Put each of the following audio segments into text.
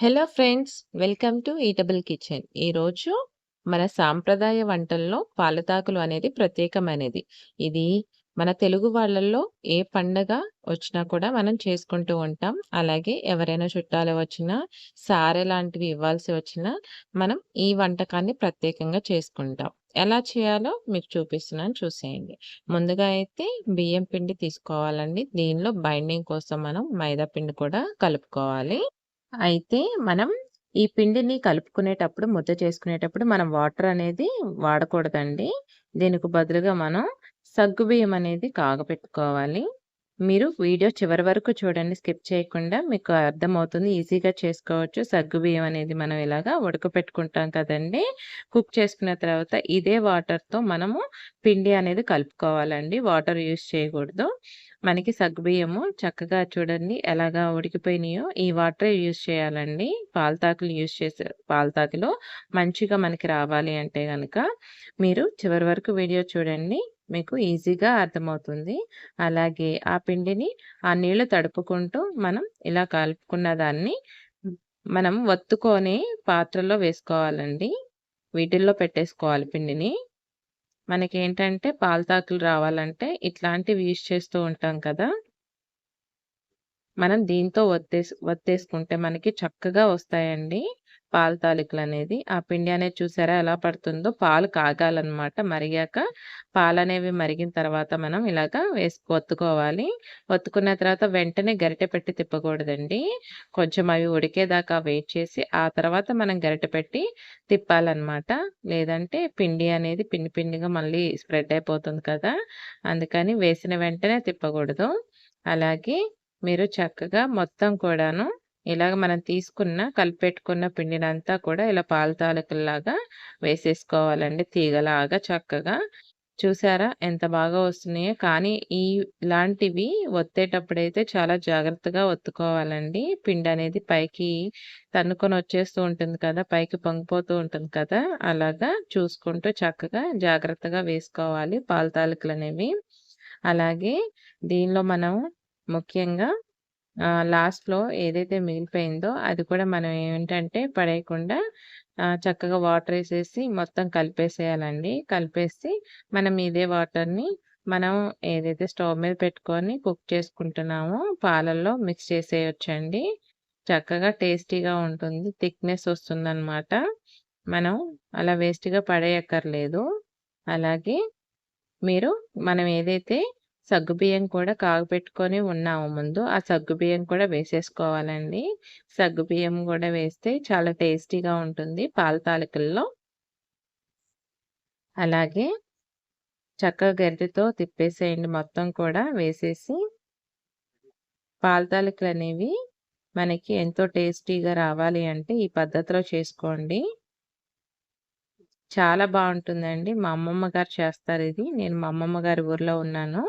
Hello friends welcome to eatable kitchen ఈరోజు మన సాంప్రదాయ వంటల్లో పాలతాకులు అనేది ప్రత్యేకమైనది. ఇది మన తెలుగు వాళ్ళల్లో ఏ పండగ వచ్చినా కూడా మనం చేసుకుంటూ ఉంటాం. అలాగే ఎవరైనా చుట్టాలు వచ్చినా సారె లాంటివి ఇవ్వాల్సి వచ్చినా మనం ఈ వంటకాన్ని ప్రత్యేకంగా చేసుకుంటాం. ఎలా చేయాలో మీకు చూపిస్తున్నాను చూసేయండి. ముందుగా అయితే బియ్యం పిండి తీసుకోవాలండి. దీనిలో బైండింగ్ కోసం మనం మైదా పిండి కూడా కలుపుకోవాలి. అయితే మనం ఈ పిండిని కలుపుకునేటప్పుడు ముద్ద చేసుకునేటప్పుడు మనం వాటర్ అనేది వాడకూడదండి. దీనికి బదులుగా మనం సగ్గుబియ్యం అనేది కాగపెట్టుకోవాలి. మీరు వీడియో చివరి వరకు చూడండి స్కిప్ చేయకుండా మీకు అర్థమవుతుంది ఈజీగా చేసుకోవచ్చు. సగ్గుబియ్యం అనేది మనం ఇలాగా ఉడకపెట్టుకుంటాం కదండి. కుక్ చేసుకున్న తర్వాత ఇదే వాటర్తో మనము పిండి అనేది కలుపుకోవాలండి. వాటర్ యూస్ చేయకూడదు. మనకి సగ్గుబియ్యము చక్కగా చూడండి ఎలాగా ఉడికిపోయినాయో ఈ వాటరే యూజ్ చేయాలండి. పాలతాకులు యూజ్ చేసే పాలతాకులో మంచిగా మనకి రావాలి అంటే కనుక మీరు చివరి వరకు వీడియో చూడండి. మీకు ఈజీగా అర్థమవుతుంది. అలాగే ఆ పిండిని ఆ నీళ్ళు తడుపుకుంటూ మనం ఇలా కలుపుకున్న దాన్ని మనం వత్తుకొని పాత్రలో వేసుకోవాలండి. వీటిల్లో పెట్టేసుకోవాలి పిండిని. మనకి ఏంటంటే పాలతాకులు రావాలంటే ఇట్లాంటివి యూజ్ చేస్తూ ఉంటాం కదా. మనం దీంతో వత్తేసి వత్తేసుకుంటే మనకి చక్కగా వస్తాయండి. పాల తాలికలు అనేది ఆ పిండి అనేది చూసారా ఎలా పడుతుందో? పాలు కాగాలన్నమాట. మరిగాక పాలు అనేవి మరిగిన తర్వాత మనం ఇలాగా వేసి ఒత్తుకోవాలి. ఒత్తుకున్న తర్వాత వెంటనే గరిటె పెట్టి తిప్పకూడదండి. కొంచెం అవి ఉడికేదాకా వెయిట్ చేసి ఆ తర్వాత మనం గరిటె పెట్టి తిప్పాలన్నమాట. లేదంటే పిండి అనేది పిండి పిండిగా మళ్ళీ స్ప్రెడ్ అయిపోతుంది కదా. అందుకని వేసిన వెంటనే తిప్పకూడదు. అలాగే మీరు చక్కగా మొత్తం కూడాను ఇలాగ మనం తీసుకున్న కలిపెట్టుకున్న పిండినంతా కూడా ఇలా పాలతాలకుల్లాగా వేసేసుకోవాలండి. తీగలాగా చక్కగా. చూసారా? ఎంత బాగా వస్తున్నాయో. కానీ ఈ ఇలాంటివి ఒత్తేటప్పుడైతే చాలా జాగ్రత్తగా ఒత్తుకోవాలండి. పిండి అనేది పైకి తన్నుకొని వచ్చేస్తూ ఉంటుంది కదా పైకి పొంగిపోతూ ఉంటుంది కదా అలాగా చూసుకుంటూ చక్కగా జాగ్రత్తగా వేసుకోవాలి పాలతాలకులు అనేవి అలాగే దీనిలో మనం ముఖ్యంగా లాస్ట్‌లో ఏదైతే మిగిలిపోయిందో అది కూడా మనం ఏంటంటే పడేయకుండా చక్కగా వాటర్ వేసేసి మొత్తం కలిపేసేయాలండి. కలిపేసి మనం ఇదే వాటర్‌ని మనం ఏదైతే స్టవ్ మీద పెట్టుకొని కుక్ చేసుకుంటున్నామో పాలల్లో మిక్స్ చేసేయొచ్చండి. చక్కగా టేస్టీగా ఉంటుంది. థిక్‌నెస్ వస్తుందనమాట. మనం అలా వేస్ట్‌గా పడేయక్కర్లేదు. అలాగే మీరు మనం ఏదైతే సగ్గుబియ్యం కూడా కాగబెట్టుకొని ఉన్నాము ముందు. ఆ సగ్గుబియ్యం కూడా వేసేసుకోవాలండి. సగ్గుబియ్యం కూడా వేస్తే చాలా టేస్టీగా ఉంటుంది పాల తాలికల్లో. అలాగే చక్కగా గరిటెతో తిప్పేసేయండి మొత్తం కూడా వేసేసి పాల తాలికలనేవి మనకి ఎంతో టేస్టీగా రావాలి అంటే ఈ పద్ధతిలో చేసుకోండి. చాలా బాగుంటుందండి మా అమ్మమ్మ గారు చేస్తారు ఇది నేను మా అమ్మమ్మ గారి ఊర్లో ఉన్నాను.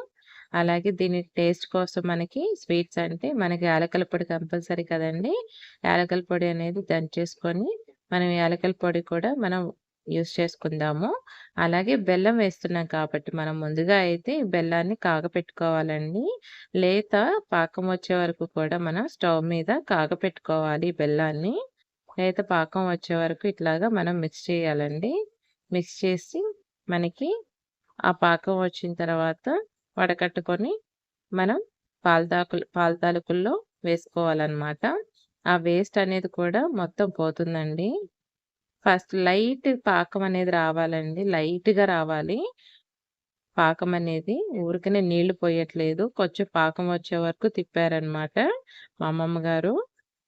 అలాగే దీని టేస్ట్ కోసం మనకి స్వీట్స్ అంటే మనకి యాలకల పొడి కంపల్సరీ కదండీ! యాలకల పొడి అనేది దంచేసుకొని మనం యాలకల పొడి కూడా మనం యూస్ చేసుకుందాము. అలాగే బెల్లం వేస్తున్నాం కాబట్టి మనం ముందుగా అయితే బెల్లాన్ని కాగపెట్టుకోవాలండి. లేత పాకం వచ్చే వరకు కూడా మనం స్టవ్ మీద కాగపెట్టుకోవాలి బెల్లాన్ని. లేత పాకం వచ్చే వరకు ఇట్లాగా మనం మిక్స్ చేయాలండి. మిక్స్ చేసి మనకి ఆ పాకం వచ్చిన తర్వాత వడకట్టుకొని మనం పాలతాకులు పాలతాలకుల్లో వేసుకోవాలన్నమాట. ఆ వేస్ట్ అనేది కూడా మొత్తం పోతుందండి. ఫస్ట్ లైట్ పాకం అనేది రావాలండి. లైట్‌గా రావాలి. పాకం అనేది ఊరికనే నీళ్ళు పోయట్లేదు. కొంచెం పాకం వచ్చే వరకు తిప్పారనమాట మా అమ్మమ్మ గారు.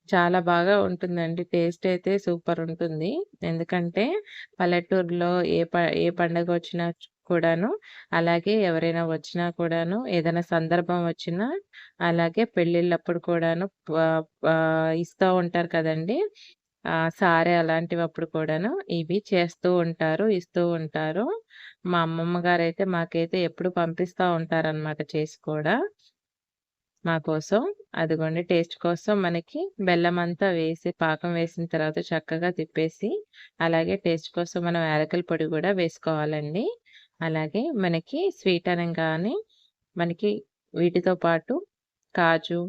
చాలా బాగా ఉంటుందండి. టేస్ట్ అయితే సూపర్ ఉంటుంది. ఎందుకంటే పల్లెటూరులో ఏ ప ఏ వచ్చినా కూడాను. అలాగే ఎవరైనా వచ్చినా కూడాను, ఏదైనా సందర్భం వచ్చినా, అలాగే పెళ్ళిళ్ళప్పుడు కూడాను ఇస్తూ ఉంటారు కదండీ! అలాంటివి అలాంటివప్పుడు కూడాను ఇవి చేస్తూ ఉంటారు. ఇస్తూ ఉంటారు. మా అమ్మమ్మ గారు అయితే మాకైతే ఎప్పుడు పంపిస్తూ ఉంటారనమాట చేసి కూడా. మా కోసం. అదిగోండి టేస్ట్ కోసం మనకి బెల్లం అంతా వేసి, పాకం వేసిన తర్వాత చక్కగా తిప్పేసి, అలాగే టేస్ట్ కోసం మనం యాలకుల పొడి కూడా వేసుకోవాలండి. అలాగే మనకి స్వీట్ అనంగానే మనకి వీటితో పాటు కాజు,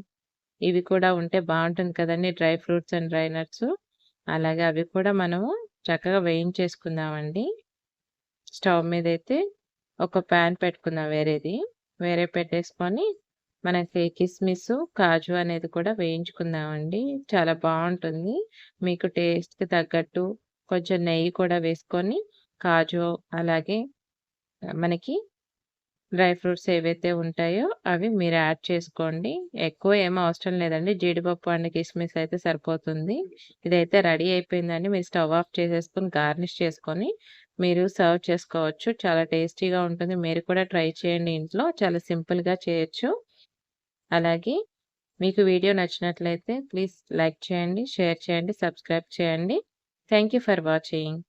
ఇవి కూడా ఉంటే బాగుంటుంది కదండీ! Dry fruits and dry nuts. అలాగే అవి కూడా మనము చక్కగా వేయించేసుకుందామండి. స్టవ్ మీద అయితే ఒక ప్యాన్ పెట్టుకుందాం వేరేది. వేరే పెట్టేసుకొని మనకి కిస్మిస్ కాజు అనేది కూడా వేయించుకుందామండి. చాలా బాగుంటుంది మీకు టేస్ట్‌కి తగ్గట్టు కొంచెం నెయ్యి కూడా వేసుకొని కాజు అలాగే మనకి డ్రై ఫ్రూట్స్ ఏవైతే ఉంటాయో అవి మీరు యాడ్ చేసుకోండి. ఎక్కువ ఏం అవసరం లేదండి. జీడిపప్పు అండ్ కిస్మిస్ అయితే సరిపోతుంది. ఇదైతే రెడీ అయిపోయిందండి. మీరు స్టవ్ ఆఫ్ చేసేసుకొని గార్నిష్ చేసుకొని మీరు సర్వ్ చేసుకోవచ్చు. చాలా టేస్టీగా ఉంటుంది. మీరు కూడా ట్రై చేయండి ఇంట్లో. చాలా సింపుల్‌గా చేయొచ్చు. అలాగే మీకు వీడియో నచ్చినట్లయితే ప్లీజ్ లైక్ చేయండి, షేర్ చేయండి, సబ్స్క్రైబ్ చేయండి. Thank you for watching.